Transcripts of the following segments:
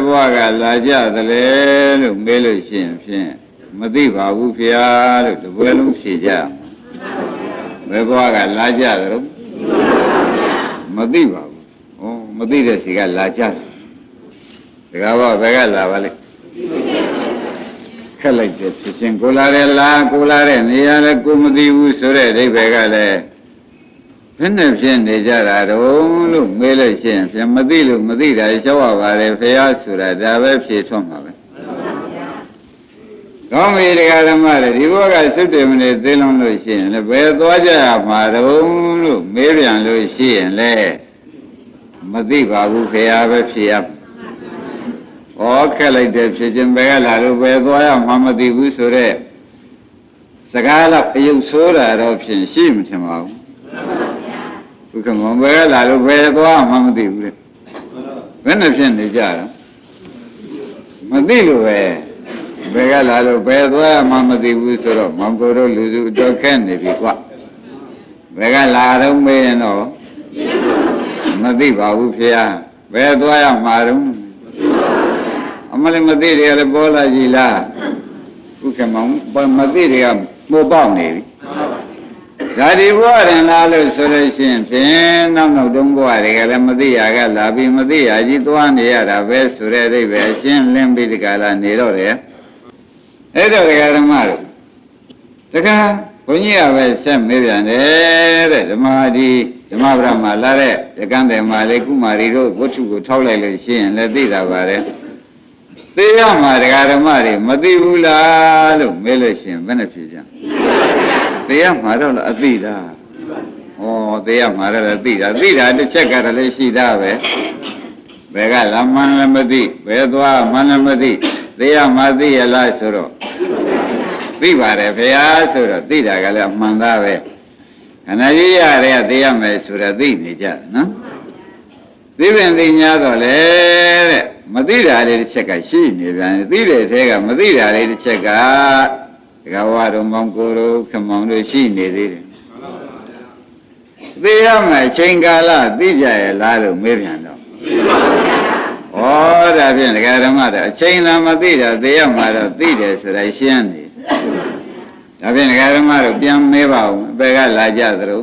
ဒကာဓမ္မတွေဘယ်ဘဝကလာကြသလဲလို့မေးလို့ရှိရင်ဖြင့်မသိပါဘူးဖေဟာလို့တပွဲလုံးဖြေကြဘယ်ဘဝကလာကြသလဲမသိပါဘူးဩမသိတဲ့စီကလာကြတယ်ဒကာဘဘယ်ကလာပါလဲခက်လိုက်တယ်ဖြစ်ချင်းကိုလာတယ်လားကိုလာတဲ့နေရာလဲကိုမသိဘူးဆိုတဲ့အိဗယ်ကလည်း ဘယ်နဲ့ဖြစ်နေကြတာတုံးလို့မေးလို့ရှိရင်ပြန်မသိလို့မသိတာရှောက်ရပါတယ်ဖေဟာဆိုတာဒါပဲဖြေထွန်းမှာပဲကောင်းပြီတရားဓမ္မတွေဒီဘက်ကသုတ္တေမနေသိလုံးလို့ရှိရင်လည်းဘယ်သွားကြရမှာတုံးလို့မေးပြန်လို့ရှိရင်လည်းမသိပါဘူးဖေဟာပဲဖြေရမှာဩခက်လိုက်တယ်ဖြစ်ချင်းဘယ်ကလာလို့ဘယ်သွားရမှာမသိဘူးဆိုတော့စကားတော့အယုတ်ဆိုးတာတော့ဖြင့်ရှိမှထင်ပါဘူး ဘုကမောဘယ်ကလာလို့ဘယ်သွားမှမသိဘူးလေဘယ်နဲ့ဖြစ်နေကြတာမသိလို့ပဲဘယ်ကလာလို့ဘယ်သွားမှမသိဘူးဆိုတော့မောင်ကိုတို့လူစုတော့ခက်နေပြီကွဘယ်ကလာတော့မေးရင်တော့မသိပါဘူးဖေဟာဘယ်သွားရမှာတော့အမလေးမသိတယ်လည်းပေါ်လာကြည်လားဘုကမောင်မသိတယ်ကပိုပေါက်နေပြီ ဓာတိဘဝရင်လာလို့ဆိုလို့ရှိရင်ဖြင့်နောက်နောက်တုံးဘဝတွေကလည်းမသိရကလာပြီးမသိရကြီးသွားနေရတာပဲဆိုတဲ့အိဗယ်အရှင်းလင်းပြီးဒီကလာနေတော့တယ်အဲ့တော့ဒကာဓမ္မတို့တခါဘုန်းကြီးကပဲဆက်မေးပြန်တယ်တဲ့ဓမ္မဒီဓမ္မဗရမလာတဲ့ရကန်းတယ်မာလေးကုမာရီတို့ဝတ္ထုကိုထောက်လိုက်လို့ရှိရင်လည်းသိတာပါတယ်သိရမှာဒကာဓမ္မတွေမသိဘူးလားလို့မေးလို့ရှိရင်ဘယ်နဲ့ဖြေကြ သိရမှာတော့လားအသိတာဩသိရမှာတော့လည်းသိတာသိတာတစ်ချက်ကတော့လည်းရှိတာပဲဘယ်ကလာမှန်းလည်းမသိဘယ်သွားမှန်းလည်းမသိသိရမှာသိရလားဆိုတော့သိပါတယ်ဖေဟာဆိုတော့သိတာကလည်းအမှန်သားပဲခန္ဓာကြီးရတဲ့သိရမယ်ဆိုတော့သိနေကြတယ်နော်သိပင်သိညာတော့လေတဲ့မသိတာလေးတစ်ချက်ကရှိနေပြန်တယ်သိတဲ့ထဲကမသိတာလေးတစ်ချက်က ဒဂဝါတော်မောင်ကိုတို့ခမောင်တို့ရှိနေသေးတယ်သိရမယ်အချိန်ကာလသိကြရဲ့လားလို့မေးပြန်တော့ဩဒါဖြင့်ဒကာဓမ္မတော့အချိန်သာမသိတာသိရမှာတော့သိတယ်ဆိုတာရှင်းနေဒါဖြင့်ဒကာဓမ္မတို့ပြန်မေးပါဦးဘယ်ကလာကြသလဲ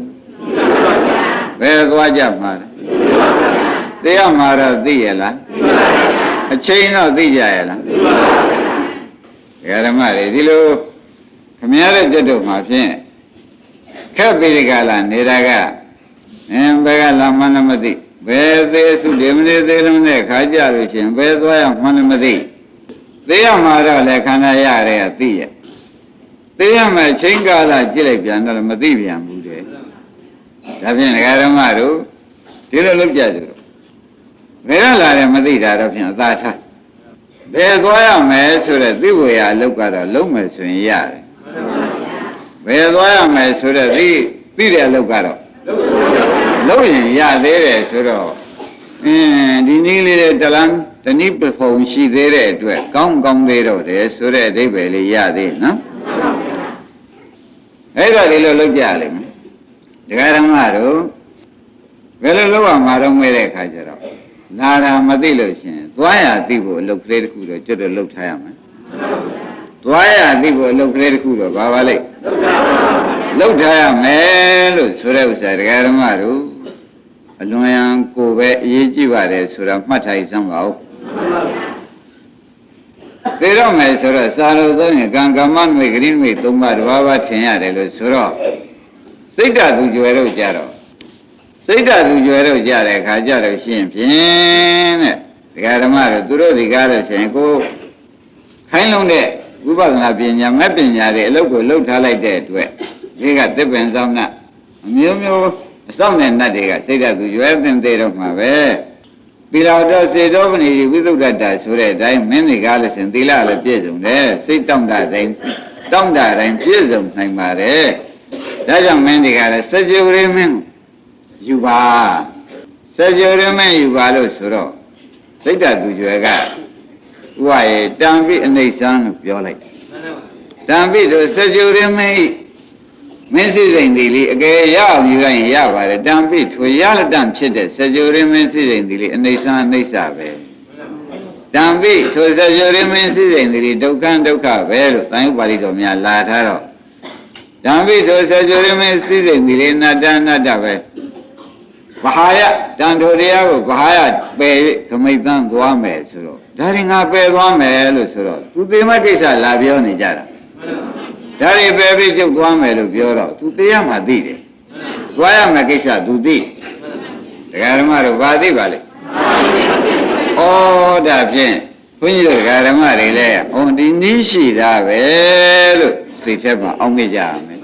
ဘယ်သွားကြမှာလဲသိရမှာတော့သိရလားအချိန်တော့သိကြရဲ့လားဓမ္မတွေဒီလို ခမရတဲ့ကြက်တို့မှာဖြင့်ခက်ပြီးဒီကလာနေတာကအင်းဘယ်ကလာမှန်းလည်းမသိဘယ်သေးစုဒီမနေ့သေးလည်းမနဲ့ခါကြလို့ရှင်ဘယ်သွားရမှန်းလည်းမသိသိရမှာတော့လေခန္ဓာရတဲ့ကသိရသိရမယ်ချိန်ကာလကြည့်လိုက်ပြန်တော့မသိပြန်ဘူးတဲ့ဒါဖြင့်ဓမ္မတို့ဒီလိုလုပ်ကြကြတော့ဘယ်ကလာတယ်မသိတာတော့ဖြင့်အသာထားဘယ်သွားရမယ်ဆိုတဲ့သိဝေယအလုပ်ကတော့လုံးမယ်ဆိုရင်ရတယ် ဘယ်သွားရမယ်ဆိုတဲ့သိသိတဲ့အလုပ်ကတော့လုံးရင်ရသေးတယ်ဆိုတော့အင်းဒီနည်းလေးတဲ့တလန်းတနည်းပဖုံရှိသေးတဲ့အတွက်ကောင်းကောင်းသေးတော့တယ်ဆိုတဲ့အဓိပ္ပာယ်လေးရသေးနော်အဲ့တော့ဒီလိုလုပ်ကြလိမ့်မယ်ဒကာဓမ္မတို့ဘယ်လိုလုပ်ရမှာတော့မဲတဲ့အခါကျတော့လာတာမသိလို့ရှင်သွားရသိဖို့အလုပ်ကလေးတစ်ခုတော့ကျွတ်တော့လုပ်ထားရမယ် သွားရသိဖို့အလုပ်ကလေးတစ်ခုတော့ဘာပါလိမ့်လုပ်ထားရမယ်လို့ဆိုတဲ့ဥစ္စာဒကာဓမ္မတို့အလွန်ရန်ကိုပဲအရေးကြီးပါတယ်ဆိုတာမှတ်ထားစမ်းပါဦးသိတော့မယ်ဆိုတော့စာလို့သုံးရင်ကံကမ္မနွေဂရိနွေသုံးပါးတစ်ပါးပါထင်ရတယ်လို့ဆိုတော့စိတ်ဓာတ်သူကြွယ်တော့ကြတော့စိတ်ဓာတ်သူကြွယ်တော့ကြတဲ့ခါကြတော့ရှင်းဖြင့်တဲ့ဒကာဓမ္မတို့သူတို့ဒီကားလို့ရှင်ကိုခိုင်းလုံးတဲ့ ဝိပဿနာပညာမဲ့ပညာတွေအလုပ်ကိုလုပ်ထားလိုက်တဲ့အတွက်ဒီကသစ်ပင်ဆောင်နာအမျိုးမျိုးအဆောင်တဲ့နတ်တွေကစိတ်ဓာတ်သူကြွယ်သင်သေးတော့မှာပဲသီလတော်စေတောပဏိဝိသုဒ္ဓတာဆိုတဲ့အတိုင်းမင်းတွေကားလို့ရှင်သီလလည်းပြည့်စုံတယ်စိတ်တောင့်တတိုင်းတောင့်တတိုင်းပြည့်စုံနိုင်ပါတယ်ဒါကြောင့်မင်းတွေကလည်းစကြဝဠာမင်းယူပါစကြဝဠာမင်းယူပါလို့ဆိုတော့စိတ်ဓာတ်သူကြွယ်က ဥပယေတံပိအနိစ္စံလို့ပြောလိုက်တံပိတို့စကြဝဠာမင်းမင်းစိစိန်ဒီလေးအကယ်ရအောင်ယူလိုက်ရင်ရပါတယ်တံပိထွေရလက်တံဖြစ်တဲ့စကြဝဠာမင်းစိစိန်ဒီလေးအနေဆန်းအိဋ္ဌပဲတံပိထွေစကြဝဠာမင်းစိစိန်ဒီလေးဒုက္ခဒုက္ခပဲလို့သံယုပါဠိတော်များလာထားတော့တံပိထွေစကြဝဠာမင်းစိစိန်ဒီလေးနတ္တနတ္တပဲဘာဟာယတန်ထိုတရားကိုဘာဟာယပယ်၍ခမိတ်သန်းသွားမယ်ဆိုတော့ ဒါရင်ငါပယ်သွားမယ်လို့ဆိုတော့သူသေမကိစ္စလာပြောနေကြတာဒါတွေပဲပြီးကျုပ်သွားမယ်လို့ပြောတော့သူတရားမှသိတယ်။သွားရမယ်ကိစ္စသူသိ။ဒကာဓမ္မတို့ဘာသိပါလဲ။ဩဒါဖြင့်ဘုန်းကြီးတို့ဒကာဓမ္မတွေလည်းဟောဒီနည်းရှိတာပဲလို့သိချက်မှာအောင်းမိကြရမယ်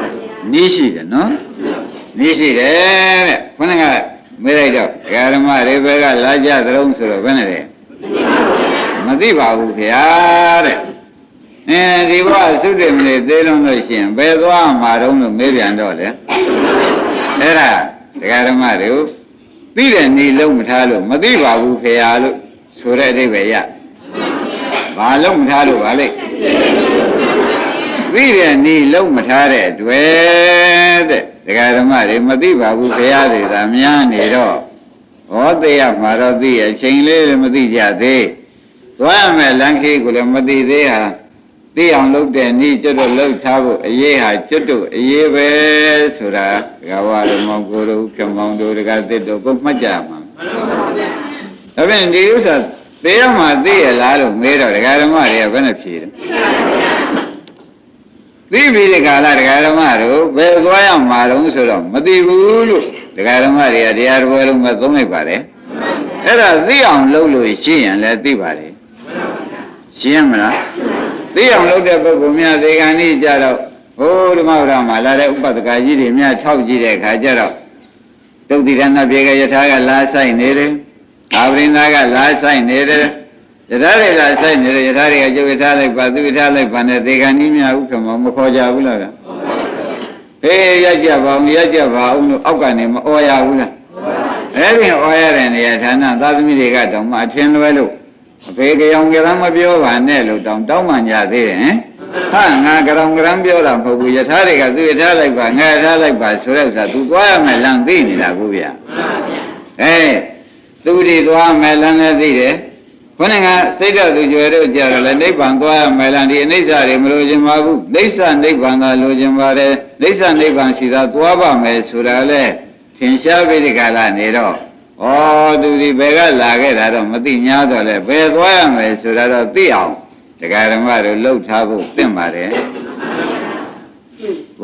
။နည်းရှိတယ်နော်။နည်းရှိတယ်တဲ့။ခொနကမေးလိုက်တော့ဒကာဓမ္မတွေဘက်ကလာကြသလုံးဆိုတော့ဘယ်နဲ့လဲ။ မသိပါဘူးခင်ဗျာတဲ့။အဲဒီဘဝသုတေမလေးသေးလုံးလို့ရှိရင်ဘယ်သွားမှာတော့လို့မေးပြန်တော့လေအဲ့ဒါဒကာဓမ္မတို့သိတဲ့နေလုံးမထားလို့မသိပါဘူးခေယာလို့ဆိုတဲ့အဓိပ္ပာယ်ရဘာလုံးမထားလို့ပါလိမ့်သိတဲ့နေလုံးမထားတဲ့တွေ့တဲ့ဒကာဓမ္မတွေမသိပါဘူးခေယာတွေသာများနေတော့ ဟောသိရမှာတော့သိရအချိန်လေးလည်းမသိကြသေးသွားရမယ်လမ်းခေးကိုလည်းမသိသေးဟာသိအောင်လုပ်တဲ့ဤကျွတ်တို့လှုပ်ထားဖို့အရေးဟာကျွတ်တို့အရေးပဲဆိုတာကဝရမောကိုတို့ဖြောင်းမောင်တို့တကသစ်တို့ကိုမှတ်ကြမှာဒါဖြင့်ဒီဥစ္စာသိရမှာသိရလားလို့မေးတော့ဒကာဓမ္မတွေကဘယ်နဲ့ဖြေတယ် သိပြီဒီကာလဒကာဓမ္မတို့ဘယ်သွားရမှာတုံးဆိုတော့မသိဘူးလို့ဒကာဓမ္မတွေကတရားတော်လုံးမသုံးလိုက်ပါတယ်အဲ့ဒါသိအောင်လုပ်လို့ရှိရင်လည်းသိပါတယ်ရှင်းမလားသိအောင်လုပ်တဲ့ပုဂ္ဂိုလ်များသေကံဤကြတော့ဟိုဓမ္မဝရမှာလာတဲ့ဥပဒကကြီးတွေများထောက်ကြည့်တဲ့အခါကျတော့တုတ်တိရဏပြေကယထာကလာဆိုင်နေတယ်အာဝရိန္ဒကလာဆိုင်နေတယ် ယထာတွေလာဆိုင်နေတယ်ယထာတွေကကျုပ်ယထာလိုက်ပါသူယထာလိုက်ပါနဲ့သေကံဤများဥက္ကမမခေါ်ကြဘူးလားဗျဟေးရက်ကြပါအောင်ရက်ကြပါအောင်လို့အောက်ကနေမအော်ရဘူးလားအဲ့ဒီအော်ရတဲ့နေရာဌာနသာသမီတွေကတောင်မှအထင်လွဲလို့အဖေကြောင်ကြရမ်းမပြောပါနဲ့လို့တောင်းတောင်းမှညာသေးတယ်ဟင်ဟာငါကြောင်ကြရမ်းပြောတာမဟုတ်ဘူးယထာတွေကသူယထာလိုက်ပါငါယထာလိုက်ပါဆိုတဲ့ဥစ္စာ तू သွားရမယ်လမ်းသိနေတာကိုဗျာအဲသူဒီသွားမယ်လမ်းလည်းသိတယ် ခொနဲ့ကစိတ်တော်သူကြွယ်တော့ကြတော့လေနိဗ္ဗာန်သွားရမယ်လမ်းဒီအနိစ္စတွေမလိုချင်ပါဘူးဒိဋ္ဌနိဗ္ဗာန်သာလိုချင်ပါတယ်ဒိဋ္ဌနိဗ္ဗာန်ရှိတာသွားပါမယ်ဆိုတာလေသင်ရှားပြီးဒီကလာနေတော့ဩသူဒီဘယ်ကလာခဲ့တာတော့မသိ냐တော့လေဘယ်သွားရမယ်ဆိုတာတော့သိအောင်တရားဓမ္မတို့လှုပ်ထားဖို့သင့်ပါတယ်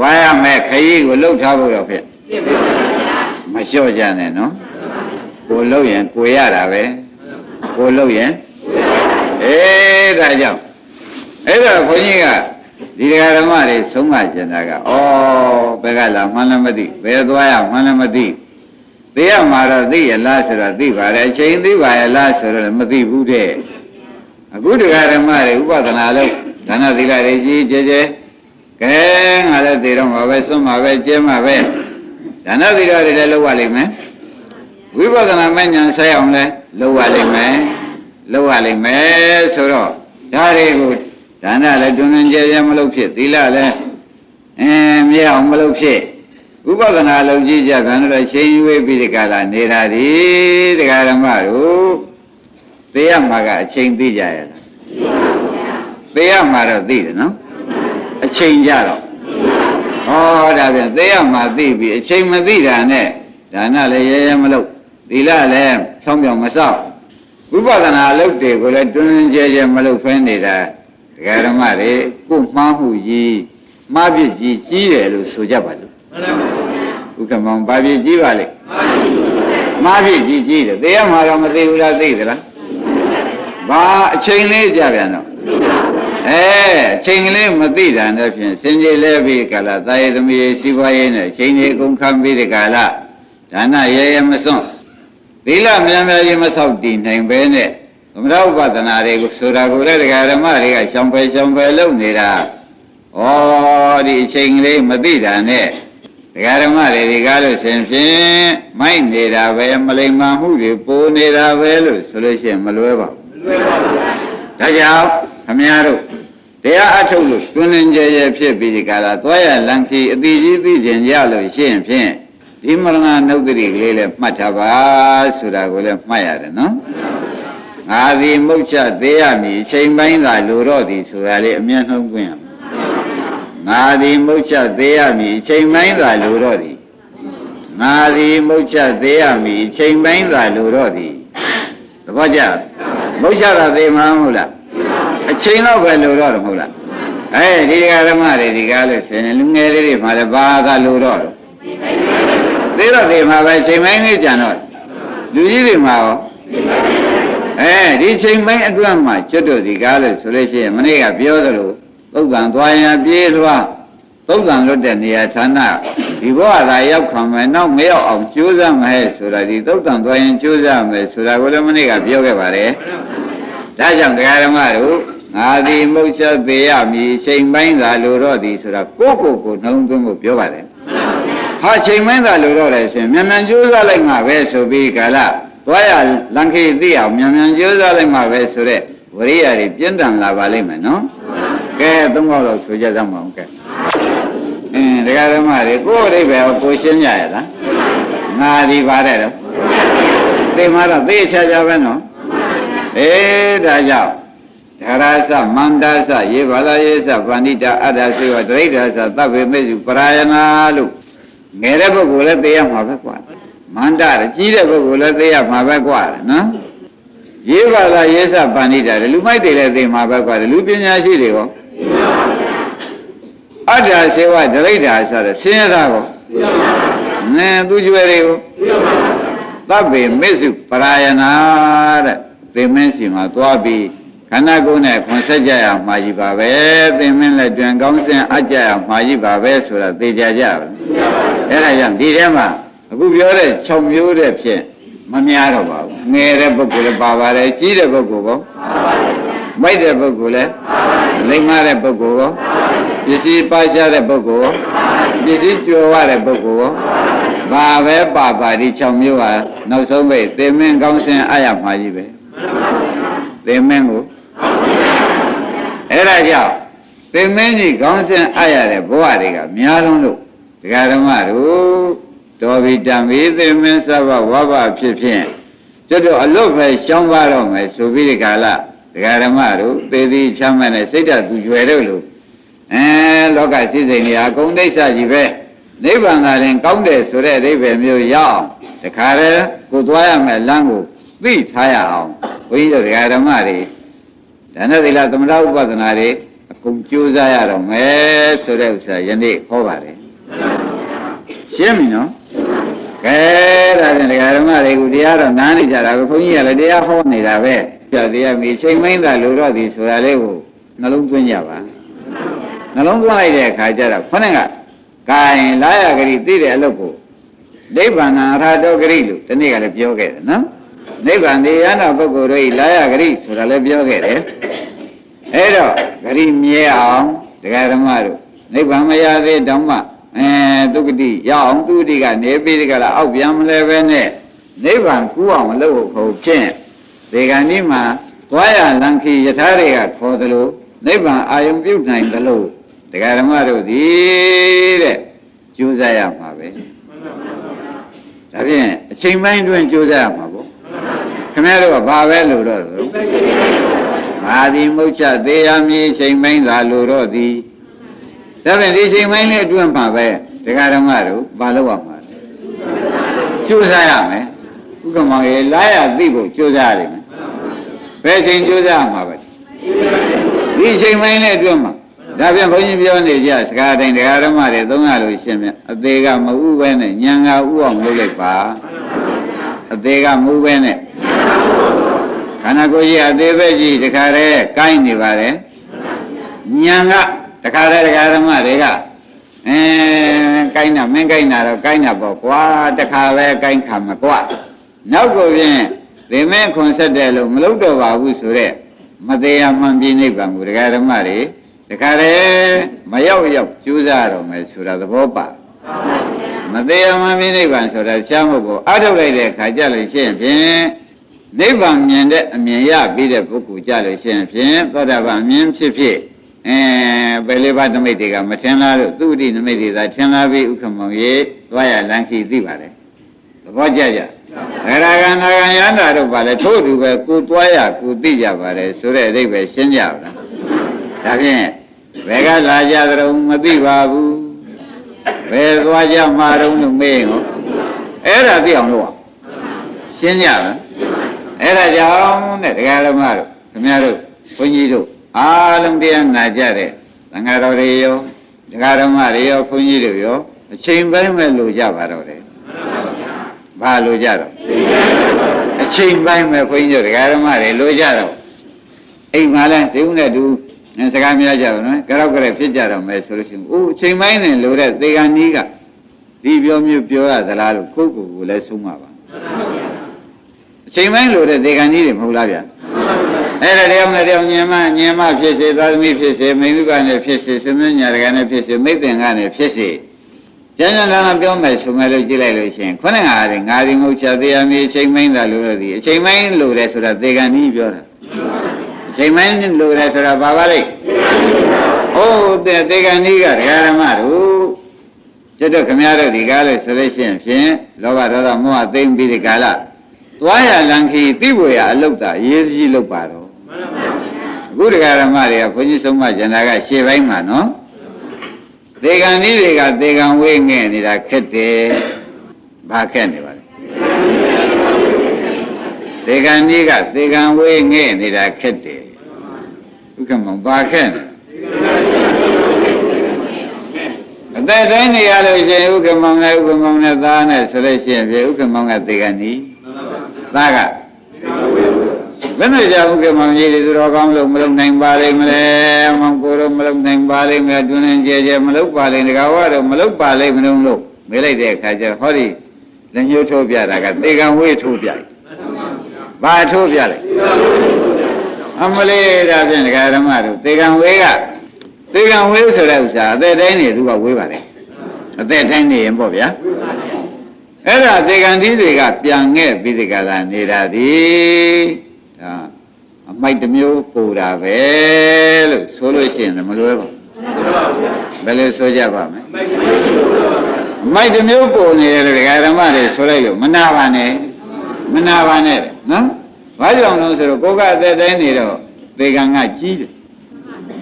ဝါရမယ်ခရီးကိုလှုပ်ထားဖို့တော့ဖြစ်မလျှော့ကြနဲ့နော်ကိုလှုပ်ရင်ကိုရတာပဲကိုလှုပ်ရင် အေးဒါကြောင့်အဲ့တော့ခွန်ကြီးကဒီတရားဓမ္မတွေဆုံးမကျင်တာကဩဘယ်ကလာမှန်းလည်းမသိဘယ်သွားရမှန်းလည်းမသိသိရမှာတော့သိရလားဆိုတော့သိပါတယ်အချိန်သိပါရဲ့လားဆိုတော့မသိဘူးတဲ့အခုတရားဓမ္မတွေဥပဒနာလို့ဒါနသီလတွေကြီးကျယ်ကျယ်ကဲငါလည်းသိတော့မှာပဲစွန့်မှာပဲကျဲမှာပဲဒါနသီလတွေလည်းလုပ်ရလိမ့်မယ်ဝိပဿနာမဉ္ဇဉ်ဆက်အောင်လဲလုပ်ရလိမ့်မယ် လုပ်ရလိမ့်မယ်ဆိုတော့ဒါတွေကိုဒါနလည်းတွင်တွင်ကျယ်ကျယ်မလုပ်ဖြစ်သီလလည်းအင်းမြဲအောင်မလုပ်ဖြစ်ဥပဒနာလုံးကြည့်ကြပြန်တော့ချိန်ရွေးပြီးဒီကလာနေတာဒီတရားဓမ္မတို့သိရမှာကအချိန်သိကြရလားသိရမှာတော့သိတယ်နော်အချိန်ကြတော့ဟောဒါပြန်သိရမှာသိပြီအချိန်မသိတာနဲ့ဒါနလည်းရဲရဲမလုပ်သီလလည်းချောင်းပြောင်မစောက် ဝိပဿနာလုပ်တွေကိုလည်းတွင်တွင်ကျဲကျဲမလုပ်ဖဲနေတာတရားဓမ္မတွေကိုမှားမှုကြီးမှားပြစ်ကြီးကြီးတယ်လို့ဆိုကြပါလို့ဥက္ကမောင်ဘာဖြစ်ကြီးပါလဲမာဖြစ်ကြီးကြီးတယ်တရားမှာတော့မသိဘူးလားသိသလားဘာအချိန်လေးကြပြန်တော့အဲအချိန်ကလေးမသိတာနဲ့ဖြင့်စင်ကြီးလဲပြီးကာလသာယသမီးစီးပွားရေးနဲ့အချိန်ကြီးကုန်ခံပြီးဒီကာလဒါနရဲရဲမစွန့် သီလမြန်မြန်ကြီးမဆောက်တည်နိုင်ပဲနဲ့သမထဥပဒနာတွေကိုဆိုတာကိုလည်းဒကာဓမ္မတွေကရှောင်ပယ်ရှောင်ပယ်လုပ်နေတာဩဒီအချိန်ကလေးမသိတာနဲ့ဒကာဓမ္မတွေဒီကားလို့ရှင်ဖြင့်မိုက်နေတာပဲမလိမ္မာမှုတွေပိုနေတာပဲလို့ဆိုလို့ရှိရင်မလွဲပါဘူးမလွဲပါဘူးဒါကြောင့်ခမည်းတော်ဒတရားအထုတ်လို့တွင်တွင်ကြဲကြဲဖြစ်ပြီးဒီကလာသွားရလန်ခီအတိကြီးသိကျင်ရလို့ရှိရင်ဖြင့် ဒီမရဏနုဒ္ဒတိကလေးလည်းမှတ်ထားပါဆိုတာကိုလည်းမှတ်ရတယ်နော်ငါသည်မုတ်ချသေးရမည်အချိန်ပိုင်းသာလိုတော့သည်ဆိုတာလေးအမျက်နှုံးပွင့်ရမယ်ငါသည်မုတ်ချသေးရမည်အချိန်ပိုင်းသာလိုတော့သည်ငါသည်မုတ်ချသေးရမည်အချိန်ပိုင်းသာလိုတော့သည်သဘောကျမုတ်ချတာသေးမှာမဟုတ်လားအချိန်တော့ပဲလိုတော့တယ်မဟုတ်လားအဲဒီကဓမ္မတွေဒီကားလို့ဆိုရင်လူငယ်လေးတွေမှလည်းဘာသာလိုတော့တယ် သေးတော့သေးမှာပဲချိန်ပိုင်းလေးကြံတော့လူကြီးတွေမှာရောအဲဒီချိန်ပိုင်းအတွင်းမှာကျွတ်တို့ဒီကားလို့ဆိုလို့ရှိရင်မနေ့ကပြောသလိုသုတ်တန်သွားရင်ပြေးလွှားသုတ်တန်လွတ်တဲ့နေရာဌာနဒီဘဝသာရောက်ခံမယ်နောက်မရောက်အောင်ကြိုးစားမယ်ဆိုတာဒီသုတ်တန်သွားရင်ကြိုးစားမယ်ဆိုတာကိုလည်းမနေ့ကပြောခဲ့ပါတယ်ဒါကြောင့်တရားဓမ္မတို့ငါသည်မုတ်ချက်သေးရမည်ချိန်ပိုင်းသာလိုတော့သည်ဆိုတာကိုယ့်ကိုယ်ကိုနှလုံးသွင်းဖို့ပြောပါတယ် ဟာချိန်ပိုင်းသာလိုတော့တယ်ဆိုရင်မြန်မြန်ကြိုးစားလိုက်မှပဲဆိုပြီးကာလသွားရလန်ခေသိအောင်မြန်မြန်ကြိုးစားလိုက်မှပဲဆိုတဲ့ဝရိယတွေပြင်းထန်လာပါလိမ့်မယ်နော်ကဲသုံးခေါက်တော့ဆိုကြသမှာအောင်ကဲအင်းတရားဓမ္မတွေကိုယ်အိဗယ်ကိုရှင်းကြရလားငါဒီပါတယ်တော့သိမှတော့သိချာချာပဲနော်အေးဒါကြောင့်ဓရသမန္တသယေဘာလာယေသဗန္တိတာအတ္တစေဝဒိဋ္ဌာသသဗ္ဗေမေစုပရာယနာလို့ ငယ်တဲ့ပုဂ္ဂိုလ်လည်းသိရမှာပဲကွာမန္တရကြီးတဲ့ပုဂ္ဂိုလ်လည်းသိရမှာပဲကွာနော်ယေဘာလာယေသဗန္တိတာလူမိုက်တွေလည်းသိမှာပဲကွာလူပညာရှိတွေရောအတ္တစေဝဒိဋ္ဌာဆိုတဲ့ဆင်းရဲတာကိုနဲသူကျွဲတွေကိုသဗ္ဗေမေစုပရာယနာတဲ့သင်မင်းစီမှာသွားပြီးခန္ဓာကိုယ်နဲ့ခွန်ဆက်ကြရမှာကြီးပါပဲသင်မင်းလက်တွင်ကောင်းစင်အကြရမှာကြီးပါပဲဆိုတာသိကြကြပါ အဲ့ဒါကြောင့်ဒီထဲမှာအခုပြောတဲ့6မျိုးတဲ့ဖြင့်မများတော့ပါဘူးငယ်တဲ့ပုဂ္ဂိုလ်လည်းပါပါတယ်ကြီးတဲ့ပုဂ္ဂိုလ်ကောမိုက်တဲ့ပုဂ္ဂိုလ်လည်းလိမ္မာတဲ့ပုဂ္ဂိုလ်ကောပစ္စည်းပါချတဲ့ပုဂ္ဂိုလ်ပစ္စည်းကျွယ်ဝတဲ့ပုဂ္ဂိုလ်ဘာပဲပါပါဒီ6မျိုးဟာနောက်ဆုံးပဲသင်မင်းကောင်းစင်အရမှာကြီးပဲသင်မင်းကိုအဲ့ဒါကြောင့်သင်မင်းကြီးကောင်းစင်အရတဲ့ဘဝတွေကများလုံးလို့ ဒကာဓမ္မတို့တော်ပြီတံပြီသင်မင်းစဘဝဘဖြစ်ဖြင့်ကျွတ်တော့အလွတ်ပဲရှောင်းပါတော့မယ်ဆိုပြီးဒီကာလဒကာဓမ္မတို့သေသည်ချမ်းမဲ့နဲ့စိတ်ဓာတ်သူကျွယ်တို့လို့အဲလောကစိစိမ်တွေအကုန်ဒိဋ္ဌကြီးပဲနိဗ္ဗာန်သာရင်ကောင်းတယ်ဆိုတဲ့အဓိပ္ပာယ်မျိုးရအောင်တခါတည်းကိုသွားရမယ်လမ်းကိုသိထားရအောင်ဘုန်းကြီးတို့ဒကာဓမ္မတွေဒါနဲ့ဒီလားသမထဥပဒနာတွေအကုန်ကြိုးစားရတော့မယ်ဆိုတဲ့ဥစ္စာယနေ့ဟောပါတယ် ရှင်းပြီနော်ကဲဒါဖြင့်ဒကာဓမ္မတွေကတရားတော့နားနေကြတာပဲဘုန်းကြီးကလည်းတရားဟောနေတာပဲပြတရားမိချိန်မင်းသာလိုတော့ဒီဆိုတာလေးကိုနှလုံးသွင်းကြပါနှလုံးသွင်းလိုက်တဲ့အခါကျတော့ခொနဲ့ကကင်လာရဂရိသိတဲ့အလုပ်ကိုနိဗ္ဗာန်အရဟတောဂရိလို့ဒီနေ့ကလည်းပြောခဲ့တယ်နော်နိဗ္ဗာန်တရားနာပုဂ္ဂိုလ်တို့ဤလာရဂရိဆိုတာလည်းပြောခဲ့တယ်အဲ့တော့ဂရိမြဲအောင်တရားဓမ္မတို့နိဗ္ဗာန်မရသေးတောင်မှ အဲဒုက္ခတိရအောင်သူတိကနေပြီးဒီကလာအောက်ပြန်မလဲပဲနဲ့နိဗ္ဗာန်ကူးအောင်လုပ်ဖို့ဖို့ဖြင့်ဒီကံဒီမှာသွားရလန်ခီယထာတွေကခေါ်သလိုနိဗ္ဗာန်အာယုံပြုနိုင်သလိုတရားဓမ္မတို့သည်တဲ့ကြိုးစားရမှာပဲဒါဖြင့်အချိန်ပိုင်းတွင်ကြိုးစားရမှာပေါ့ခင်ဗျားတို့ကဘာပဲလို့တော့လို့မာဒီမုတ်ချသေးရမည်ချိန်ပိုင်းသာလို့တော့သည် ဒါဖြင့်ဒီချိန်ပိုင်းလေးအတွင်းမှာပဲတရားဓမ္မတို့ဘာလို့ရမှာလဲကြိုးစားရမယ်ဥက္ကမောင်ရေလာရသိဖို့ကြိုးစားရတယ်မယ်ဘယ်ချိန်ကြိုးစားမှာပဲဒီချိန်ပိုင်းလေးအတွင်းမှာဒါပြန်ဘုန်းကြီးပြောနေကြစကားတိုင်းတရားဓမ္မတွေသုံးရလို့ရှင်းမြအသေးကမဥပဲနဲ့ညံကဥအောင်လုပ်လိုက်ပါအသေးကမဥပဲနဲ့ခန္ဓာကိုယ်ကြီးအသေးပဲကြီးတခါတည်းကိုင်းနေပါတယ်ညံက တခါတည်းတရားဓမ္မတွေကအဲကိုင်းတာမင်းကိုင်းတာတော့ကိုင်းတာပေါ့ကွာတခါပဲကိုင်းခါမကွာနောက်ကိုဖြင့်ဒီမင်းခွန်ဆက်တယ်လို့မလုပ်တော့ပါဘူးဆိုတော့မသေးမှန်ပြိနိဗ္ဗာန်ကိုတရားဓမ္မတွေတခါလေမရောက်ရောက်ကျူးစားတော့မယ်ဆိုတာသဘောပါမသေးမှန်ပြိနိဗ္ဗာန်ဆိုတာရှားမှုကိုအထုတ်လိုက်တဲ့အခါကြလို့ရှိရင်ဖြင့်နိဗ္ဗာန်မြင်တဲ့အမြင်ရပြီးတဲ့ပုဂ္ဂိုလ်ကြလို့ရှိရင်ဖြင့်သောတာပန်အမြင်ဖြစ်ဖြစ် အဲဘယ်လေးပါးနမိတ်တွေကမထင်လားလို့သူတိနမိတ်တွေသာထင်လားပြီဥက္ကမောင်ရေသွားရလန်းခီသိပါတယ်သဘောကျကြရဂရကနာဂယန္တာတို့ပါလေထို့တူပဲကိုသွားရကိုသိကြပါတယ်ဆိုတဲ့အဓိပ္ပာယ်ရှင်းကြပါလားဒါဖြင့်ဘယ်ကလာကြသရုံမသိပါဘူးဘယ်သွားကြမှာတုံးလို့မေးရောအဲ့ဒါသိအောင်လုပ်အောင်ရှင်းကြပါအဲ့ဒါကြောင့်တဲ့တရားဓမ္မတို့ခင်ဗျားတို့ဘုန်းကြီးတို့ အားလုံးတရားနာကြတဲ့သံဃာတော်တွေရောတရားဓမ္မတွေရောဘုန်းကြီးတွေရောအချိန်ပိုင်းမဲ့လို့ကြပါတော့တယ်ဘာလို့ကြတော့အချိန်ပိုင်းမဲ့ဘုန်းကြီးတို့တရားဓမ္မတွေလို့ကြတော့အိမ်မှာလဲဒီဦးနဲ့တူနဲ့စကားများကြတော့နော်ကြောက်ကြရဖြစ်ကြတော့မယ်ဆိုလို့ရှိရင်အိုးအချိန်ပိုင်းနဲ့လို့တဲ့သေကံကြီးကဒီပြောမျိုးပြောရသလားလို့ကိုယ့်ကိုယ်ကိုလည်းဆုံးမှာပါအချိန်ပိုင်းလို့တဲ့သေကံကြီးတွေမဟုတ်လားဗျာ အဲ့ဒါတယောက်နဲ့တယောက်ညင်မညင်မဖြစ်စေသာသမီဖြစ်စေမိန်းမကနဲ့ဖြစ်စေဆွေမျိုးညာတကနဲ့ဖြစ်စေမိတ်သင်္ကနဲ့ဖြစ်စေကျန်ကျန်လာလာပြောမယ်ဆိုမယ်လို့ကြည့်လိုက်လို့ရှိရင်ခုနကဟာငါဒီမဟုတ်ချသေးရမီအချိန်ပိုင်းသာလို့လို့ဒီအချိန်ပိုင်းလို့တယ်ဆိုတာသေကံကြီးပြောတာအချိန်ပိုင်းလို့တယ်ဆိုတာဘာပါလိမ့်ဟုတ်တဲ့သေကံကြီးကဒကာရမတို့ကျွတ်တော့ခမရတို့ဒီကားလို့ဆိုလို့ရှိရင်ဖြင့်လောဘဒေါသမောဟသိမ့်ပြီးဒီကာလသွားရလန်ခီသိဖို့ရအလုတ်တာရေးကြီးလုတ်ပါတော့ အခုဒကာရမတွေကဘုန်းကြီးဆုံးမကျန်တာကရှေ့ပိုင်းမှာနော်သေကံကြီးတွေကသေကံဝေးငဲ့နေတာခက်တယ်ဘာခက်နေပါလဲသေကံကြီးကသေကံဝေးငဲ့နေတာခက်တယ်ဥက္ကမောဘာခက်နေအသက်တိုင်းနေရလို့ရှိရင်ဥက္ကမောင်နဲ့ဥက္ကမောင်နဲ့သားနဲ့ဆိုလို့ရှိရင်ပြေဥက္ကမောင်ကသေကံကြီးသားက ဘယ်နဲ့ကြောင့်ဥက္ကမောင်ကြီးတွေသူတော်ကောင်းလို့မလုံနိုင်ပါလိမ့်မလဲမောင်ကိုတော့မလုံနိုင်ပါလိမ့်မယ်တွင်တွင်ကြဲကြဲမလုံပါလိမ့်တကားဝါတော့မလုံပါလိမ့်မလို့လို့မေးလိုက်တဲ့အခါကျဟောဒီလက်ညှိုးထိုးပြတာကသေကံဝေးထိုးပြတယ်ဘာထိုးပြလဲအမလေးဒါဖြင့်ဒကာဓမ္မတို့သေကံဝေးကသေကံဝေးဆိုတဲ့ဥစ္စာအသက်တိုင်းနေသူကဝေးပါလေအသက်တိုင်းနေရင်ပေါ့ဗျာအဲ့ဒါသေကံသီးတွေကပြန်ငဲ့ပြီးဒီကလာနေတာဒီ ဒါအမိုက်တစ်မျိုးပူတာပဲလို့ဆိုလို့ရှိရင်လည်းမလွယ်ပါဘူးဘယ်လိုဆိုကြပါမလဲအမိုက်တစ်မျိုးပူနေတယ်လို့ဒကာဓမ္မတွေဆိုလိုက်လို့မနာပါနဲ့မနာပါနဲ့နော်ဘာကြောင့်လို့ဆိုတော့ကိုယ်ကအသက်တိုင်းနေတော့သေကံကကြီးတယ်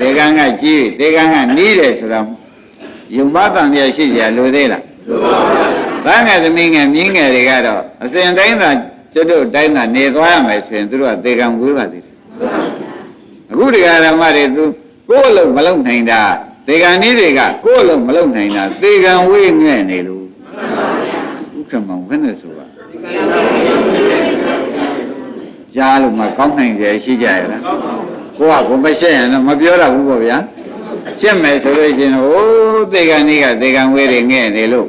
သေကံကကြီးသေကံကနီးတယ်ဆိုတော့ယုံပါတန်ရရှိကြလို့သေးလားဘာငယ်သမီးငယ်မြင်းငယ်တွေကတော့အစဉ်တိုင်းသာ ကျွတ်တို့တိုင်းသာနေသွားရမယ်ဆိုရင်သူတို့ကသေကံဝေးပါသေးတယ်အခုတရားဓမ္မတွေသူကိုယ်အလုံးမလုံးနိုင်တာသေကံနည်းတွေကကိုယ်အလုံးမလုံးနိုင်တာသေကံဝေးငဲ့နေလို့ဥက္ကမောင်ဘယ်နဲ့ဆိုပါကြားလို့မကောင်းနိုင်ကြရှိကြရလားကိုကကိုမရှင်းရင်တော့မပြောတော့ဘူးပေါ့ဗျာရှင်းမယ်ဆိုလို့ရှိရင်ဟိုးသေကံကြီးကသေကံဝေးတွေငဲ့နေလို့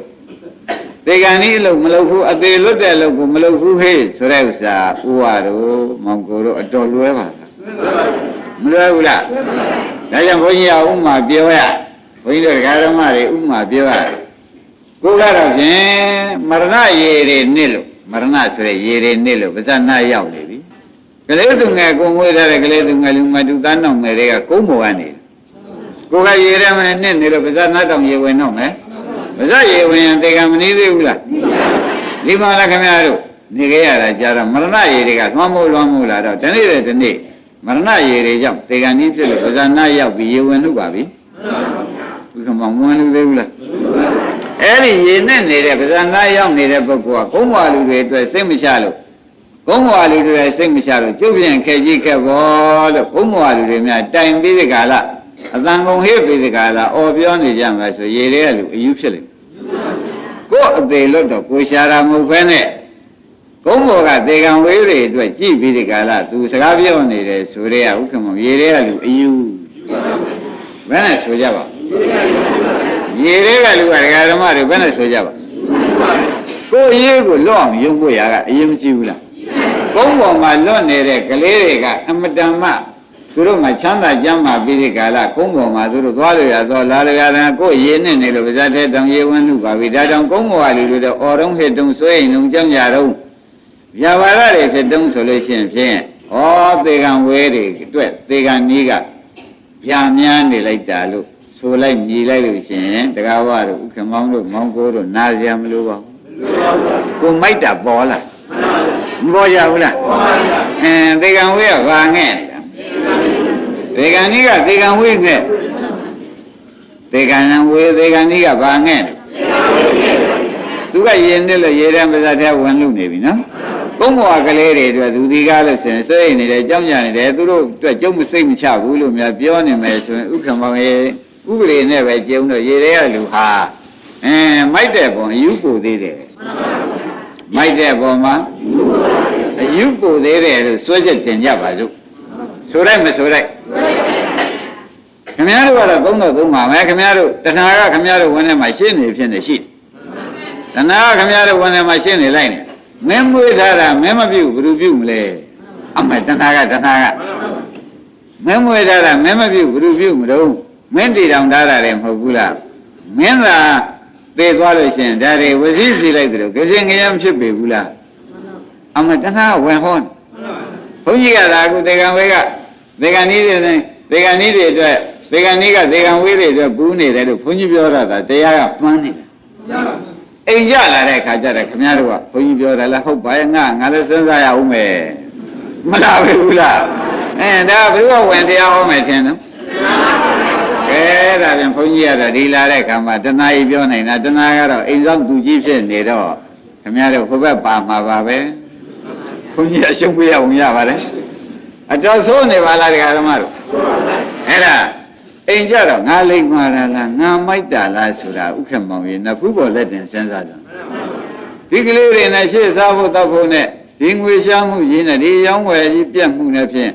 သေကံကြီးအလုပ်မလုပ်ဘူးအသေးလွတ်တဲ့အလုပ်ကိုမလုပ်ဘူးဟေးဆိုတဲ့ဥစ္စာဥဝါတို့မောင်ကိုတို့အတော်လွဲပါလားမလွဲဘူးလားဒါကြောင့်ဘုန်းကြီးကဥမာပြောရဘုန်းကြီးတို့ဓမ္မတွေဥမာပြောရကိုကတော့ဖြင့်မရဏရေတွေနစ်လို့မရဏဆိုတဲ့ရေတွေနစ်လို့ပါဇဏရောက်နေပြီကလေးသူငယ်ကိုမွေးထားတဲ့ကလေးသူငယ်လူမတူသားနောက်ငယ်တွေကကုန်းပေါ်ကနေကိုကရေထဲမှာနစ်နေလို့ပါဇဏတောင်ရေဝင်တော့မယ် ပါဇရေဝင်ရင်တေကံမနေသေးဘူးလားဒီမှာလည်းခင်ဗျားတို့နေကြရတာကြာတော့မရဏရေတွေကလွှမ်းမိုးလွှမ်းမိုးလာတော့ဒီနေ့တဲ့ဒီနေ့မရဏရေတွေကြောင့်တေကံကြီးဖြစ်လို့ပါဇဏရောက်ပြီးရေဝင်လို့ပါပြီဘုရားမောင်ဝင်လို့သေးဘူးလားအဲ့ဒီရေနဲ့နေတဲ့ပါဇဏရောက်နေတဲ့ပုဂ္ဂိုလ်ကကုန်းမလူတွေအတွက်စိတ်မချလို့ကုန်းမလူတွေစိတ်မချလို့ကျုပ်ပြန်ခဲကြီးခဲ့ဘောလို့ကုန်းမလူတွေများတိုင်ပြီးဒီကာလ အတန်ကုန်ဟေ့ပြီးဒီကာလအော်ပြောနေကြမှာဆိုရေတွေကလူအယူဖြစ်လိမ့်ကိုယ်အသေးလို့တော့ကိုရှာတာမဟုတ်ဘဲနဲ့ကုန်းဘောကသေကံဝေးတွေအတွက်ကြည့်ပြီးဒီကာလသူစကားပြောနေတယ်ဆိုရဲဥက္ကမရေတွေကလူအယူဘယ်နဲ့ဆိုကြပါရေတွေကလူကဒကာဓမ္မတွေဘယ်နဲ့ဆိုကြပါကိုယ်ရေးကိုလွတ်အောင်ယုံဖို့ရကအရင်မကြည့်ဘူးလားကုန်းပေါ်မှာလွတ်နေတဲ့ကလေးတွေကအမတန်မှ သူတို့မှချမ်းသာကြမ်းမာပြီးဒီကာလကုန်းပေါ်မှာသူတို့သွားလို့ရတော့လာလို့ရတယ်ကိုယ်ရေနဲ့နေလို့ပါဇတ်တဲ့တောင်ရေဝန်းလူပါပြီဒါကြောင့်ကုန်းပေါ်ကလူတွေတော့အော်တုံးဟစ်တုံးဆွေးရင်တုံးကြောင်းကြတော့ဗျာပါရတွေဖြစ်တုံးဆိုလို့ရှိရင်ဖြင့်ဩသေကံဝဲတွေအတွက်သေကံနီးကဗျာများနေလိုက်တာလို့ဆိုလိုက်မြည်လိုက်လို့ရှိရင်တကားဝတို့ဥက္ကမောင်းတို့မောင်းကိုတို့နာစရာမလိုပါဘူးကိုမိုက်တာပေါ်လာမပေါ်ကြဘူးလားအင်းသေကံဝေးကဘာငဲ့ နေတာသေကံကြီးကသေကံဝေးငဲ့သေကံဝေးသေကံကြီးကဘာငဲ့နေသူကရင်နဲ့လို့ရေတံပါဇတ်ထဲဝင်လို့နေပြီနော်ကုန်းဘဝကလေးတွေအတွက်သူဒီကားလို့ဆိုရင်စိတ်နေတယ်ကြောက်ကြနေတယ်သူတို့အတွက်ကြုံမစိတ်မချဘူးလို့များပြောနေမယ်ဆိုရင်ဥက္ကမောင်ရေဥပဒေနဲ့ပဲကျုံတော့ရေတွေကလူဟာအင်းမိုက်တဲ့ပုံအယူကိုသေးတယ်မိုက်တဲ့ပုံမှာအယူကိုသေးတယ်လို့စွဲချက်တင်ကြပါစို့ဆိုလိုက်မဆိုလိုက် ခင်ဗျားတို့ကတော့သုံးတော့သုံးပါမယ်ခင်ဗျားတို့တဏှာကခင်ဗျားတို့ဝင်ထဲမှာရှင်းနေဖြစ်နေရှိတယ်တဏှာကခင်ဗျားတို့ဝင်ထဲမှာရှင်းနေလိုက်နေမင်းမွေးထားတာမင်းမပြုတ်ဘယ်သူပြုတ်မလဲအမေတဏှာကတဏှာကမင်းမွေးထားတာမင်းမပြုတ်ဘယ်သူပြုတ်မတော့မင်းတည်တောင်ထားတာလည်းမဟုတ်ဘူးလားမင်းသာသေသွားလို့ရှိရင်ဒါတွေဝစီစီလိုက်တယ်လို့ကြင်ငရမ်းဖြစ်ပေဘူးလားအမေတဏှာကဝင်ဟောနေဘုန်းကြီးကသာအခုဒေဂံဝေကဒေဂံနည်းတွေနဲ့ဒေဂံနည်းတွေအတွက် ဒေဂံနည်းကဒေဂံဝေတွေအတွက်ပူးနေတယ်လို့ဘုန်းကြီးပြောတာကတရားကမှန်းနေတာအိမ်ကြလာတဲ့ခါကျတော့ခင်ဗျားတို့ကဘုန်းကြီးပြောတယ်လားဟုတ်ပါရဲ့ငါငါလည်းစဉ်းစားရအောင်မယ်မလားဘူးလားအဲဒါဘယ်လိုဝင်တရားဟောမယ်ထင်နော်ကဲဒါပြန်ဘုန်းကြီးကတော့ဒီလာတဲ့ခါမှာတဏှာကြီးပြောနေတာတဏှာကတော့အိမ်ဆောင်သူကြီးဖြစ်နေတော့ခင်ဗျားတို့ဟိုဘက်ပါမှာပါပဲဘုန်းကြီးအရှုံးပေးရအောင်ရပါတယ်အတော်ဆိုးနေပါလားဒကာဓမ္မတို့အဲ့ဒါ အိမ်ကြတော့ငါလိမ့်မာတာလားငါမိုက်တာလားဆိုတာဥက္ကမောင်ရေနဖူးပေါ်လက်တင်စဉ်းစားကြဒီကလေးတွေနဲ့ရှေ့စားဖို့တောက်ဖို့နဲ့ဒီငွေရှားမှုရင်းနဲ့ဒီရောင်းဝယ်ကြီးပြတ်မှုနဲ့ဖြင့်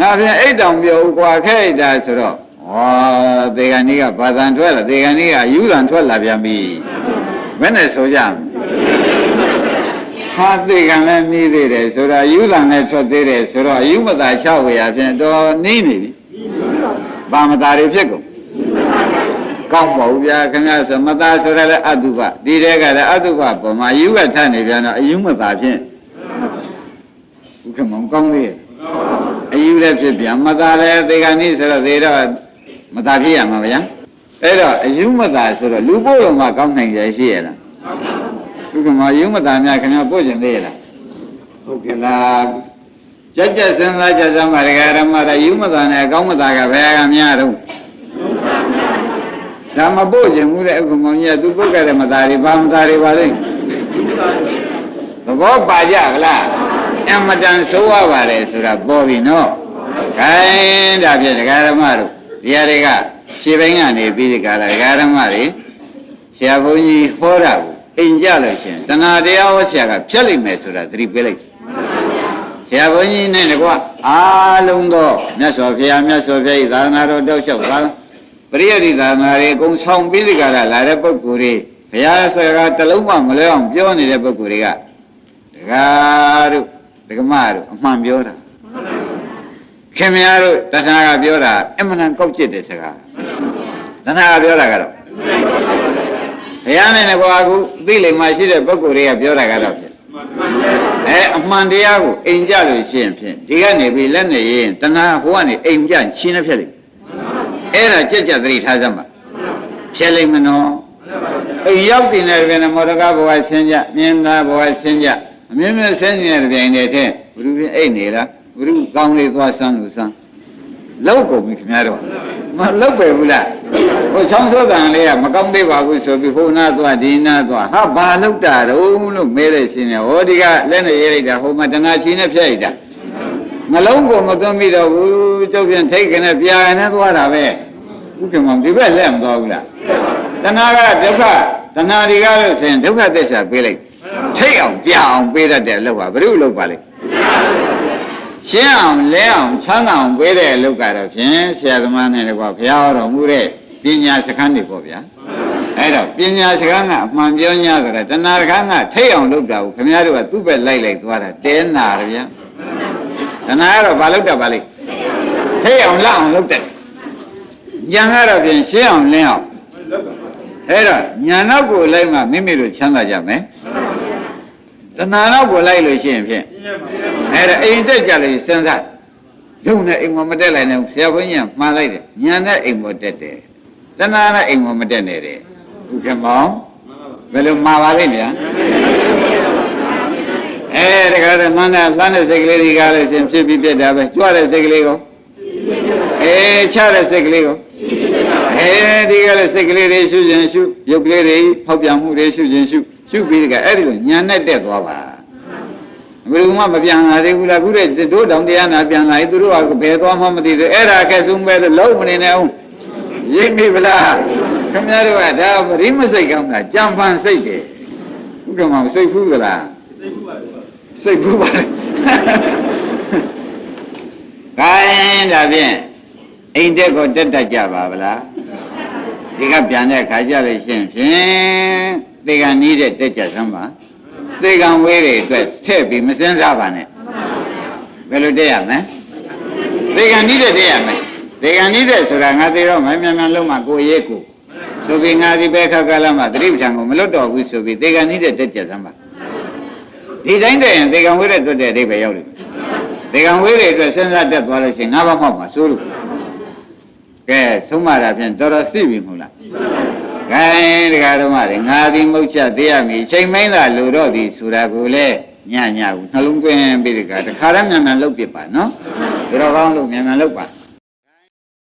ငါဖြင့်အိတ်တောင်ပြောဥကွာခဲ့အိတ်တာဆိုတော့ဟောဒေဂန်ကြီးကဘာသာထွက်လာဒေဂန်ကြီးကအယူလံထွက်လာပြန်ပြီဘယ်နဲ့ဆိုကြမလဲဟာသိကံလည်းနှီးသေးတယ်ဆိုတော့ယူလံလည်းထွက်သေးတယ်ဆိုတော့ယူမသာချဝေရဖြင့်တော်နှီးနေပြီ ပါမတာတွေဖြစ်ကုန်ကောင်းပါဘူးဗျာခင်ဗျာဆိုမသားဆိုရလဲအတုပဒီတဲကလည်းအတုပပေါ်မှာယူကထနေပြန်တော့အယူမသာဖြင့်ဥက္ကမောင်ကောင်းသေးရဲ့အယူလည်းဖြစ်ပြန်မသားလည်းသေကံဤဆိုတော့သေတော့မသားဖြစ်ရမှာဗျာအဲ့တော့အယူမသာဆိုတော့လူပို့တော်မှာကောင်းနိုင်ကြရှိရလားဥက္ကမောင်ယူမသာများခင်ဗျာပို့ကျင်သေးရလားဟုတ်ကဲ့လား ကြက်ကြက်စဉ်းစားကြစမ်းပါဒကာရမရယူမသာနဲ့အကောင်းမသာကဘယ်ကများတော့ဒါမပို့ခြင်းဘူးတဲ့ဥက္ကမောင်ကြီးကသူပုတ်ကြတဲ့မသားတွေဘာမသားတွေပါလိမ့်သဘောပါကြဗလားအမတန်ဆိုးရပါတယ်ဆိုတာပေါ်ပြီနော်ခိုင်းဒါဖြင့်ဒကာရမတို့ဒီဟာတွေကရှေ့ဘင်းကနေပြီးဒီကလာဒကာရမတွေဆရာဘုန်းကြီးဟောတာကိုအိမ်ကြလို့ရှင်တဏှာတရားဟောဆရာကဖြတ်လိုက်မယ်ဆိုတာသတိပေးလိုက် ဆရာဘုန်းကြီးနဲ့တကွအားလုံးသောမြတ်စွာဘုရားမြတ်စွာဘုရားဤသာသနာတော်တောက်လျှောက်သာပရိယတိသာသနာတွေအကုန်ဆောင်ပြီးဒီကလာလာတဲ့ပုဂ္ဂိုလ်တွေဘုရားဆွေကတလုံးမှမလဲအောင်ပြောနေတဲ့ပုဂ္ဂိုလ်တွေကဒကာတို့ဒကမတို့အမှန်ပြောတာခင်ဗျားတို့တဏှာကပြောတာအမှန်တန်ကောက်ကျစ်တဲ့စကားတဏှာကပြောတာကတော့ဘုရားနဲ့ကွာအခုသိလိမ္မာရှိတဲ့ပုဂ္ဂိုလ်တွေကပြောတာကတော့ဖြစ် အဲအမှန်တရားကိုအိမ်ကြလို့ရှိရင်ဖြင့်ဒီကနေပြီးလက်နဲ့ရေးရင်တဏှာဟိုကနေအိမ်ကြချင်းနဲ့ဖြစ်လိမ့်အဲ့ဒါကြက်ကြက်သတိထားစမ်းပါဖြစ်လိမ့်မနော်အိမ်ရောက်တင်တဲ့ပြင်မောဒကဘဝဆင်းကြမြင်သာဘဝဆင်းကြအမြင်မြင်ဆင်းနေတဲ့ပြင်တဲ့တဲ့ဘုရုပြင်အိတ်နေလားဘုရုကောင်းလေးသွားဆန်းလို့ဆန်းလောက်ကုန်ပြီခင်ဗျားတို့မလောက်ပဲဘူးလား ဟိုချောင်းစိုးကံလေးကမကောင်းသေးပါဘူးဆိုပြီးဟိုနာသွားဒီနာသွားဟာဘာလောက်တာတုံးလို့မဲလို့ရှင်းတယ်ဟောဒီကလက်နဲ့ရေးလိုက်တာဟိုမှာတဏှာချီနဲ့ဖျက်လိုက်တာနှလုံးကိုမသွင်းပြီးတော့ဘူးကျုပ်ပြန်ထိတ်ကနေပြာကနေသွားတာပဲဥက္ကမောင်ဒီဘက်လက်မသွားဘူးလားတဏှာကဒုက္ခတဏှာတွေကလို့ဆိုရင်ဒုက္ခသစ္စာပေးလိုက်ထိတ်အောင်ပြအောင်ပေးတတ်တဲ့အလုပ်ပါဘယ်လိုလုပ်ပါလဲရှင်းအောင်လဲအောင်ချမ်းသာအောင်ပေးတဲ့အလုပ်ကတော့ဖြင့်ဆရာသမားနဲ့လည်းကွာဘုရားတော်မူတဲ့ ပညာစခန်းတွေပေါ့ဗျာအဲ့တော့ပညာစကားကအမှန်ပြော냐ဆိုတာတဏှာစကားကထိတ်အောင်လုပ်တာကိုခင်ဗျားတို့ကသူ့ဘက်လိုက်လိုက်သွားတာတဲနာရဗျာတဏှာကတော့ဘာလုပ်တတ်ပါလိမ့်ထိတ်အောင်လောက်အောင်လုပ်တတ်ဉာဏ်ကတော့ပြင်ရှင်းအောင်လင်းအောင်အဲ့တော့ညာနောက်ကိုလိုက်မှမိမိတို့ချမ်းသာကြမယ်တဏှာနောက်ကိုလိုက်လို့ရှိရင်ဖြင့်အဲ့ဒါအိမ်တက်ကြလို့စဉ်းစားယုံနဲ့အိမ်မမတက်လိုက်နဲ့ဆရာဘုန်းကြီးကမှားလိုက်တယ်ညာနဲ့အိမ်မတက်တယ် တဏှာနဲ့အိမ်မမတက်နဲ့တဲ့ဥက္ကမောင်ဘယ်လိုမှားပါလိမ့်ဗျာအဲတခါတော့မန္တလမ်းတဲ့စိတ်ကလေးတွေကလည်းရှင်ဖြစ်ပြီးပြက်တာပဲကြွတဲ့စိတ်ကလေးကိုအဲချတဲ့စိတ်ကလေးကိုအဲဒီကလည်းစိတ်ကလေးတွေရှုခြင်းရှုရုပ်ကလေးတွေဖောက်ပြန်မှုတွေရှုခြင်းရှုရှုပြီးတကအဲ့ဒီလိုညာနဲ့တက်သွားပါဘယ်လိုမှမပြန်လာသေးဘူးလားခုတဲ့တို့တောင်တရားနာပြန်လာရင်သူတို့ကဘယ်သွားမှမသိသေးအဲ့ဒါအခက်ဆုံးပဲလို့လုံးမနေနဲ့အောင် ရိပ်မိဗလားခင်ဗျားတို့ကဒါပရိမစိတ်ကောင်းတာကြံဖန်စိတ်တယ်ဥက္ကမောင်စိတ်ဖူးကလားစိတ်ဖူးပါလေခိုင်းဒါဖြင့်အိမ်တက်ကိုတက်တတ်ကြပါဗလားဒီကပြန်တဲ့ခါကြလို့ရှင်းဖြင့်သေကံနီးတဲ့တက်ကြစမ်းပါသေကံဝေးတွေအတွက်ထည့်ပြီးမစင်းစားပါနဲ့ဘယ်လိုတက်ရမလဲသေကံနီးတဲ့တက်ရမယ် သေကံနီးတဲ့ဆိုတာငါသေတော့မမြန်မြန်လုံးမှကိုယ်ရေးကိုဆိုပြီးငါဒီဘက်ခက်ကလာမှသတိပဋ္ဌာန်ကိုမလွတ်တော့ဘူးဆိုပြီးသေကံနီးတဲ့တက်ကြစမ်းပါဒီတိုင်းတည်းရင်သေကံဝေးတဲ့တွတ်တဲ့အဓိပ္ပာယ်ရောက်တယ်သေကံဝေးတွေအတွက်စဉ်းစားတက်သွားလို့ရှိရင်ငါးပါးမှောက်မှာစိုးလို့ကဲဆုံးမတာဖြင့်တော်တော်သိပြီမဟုတ်လား။ဂိုင်းတရားဓမ္မတွေငါသည်မုတ်ချက်သေးရမည်ချိန်မင်းသာလူတော့သည်ဆိုတာကိုလေညညကိုနှလုံးသွင်းပြီးဒီကတခါတည်းမြန်မြန်လုပ်ပြပါနော်။ဒါတော့ကောင်းလို့မြန်မြန်လုပ်ပါ။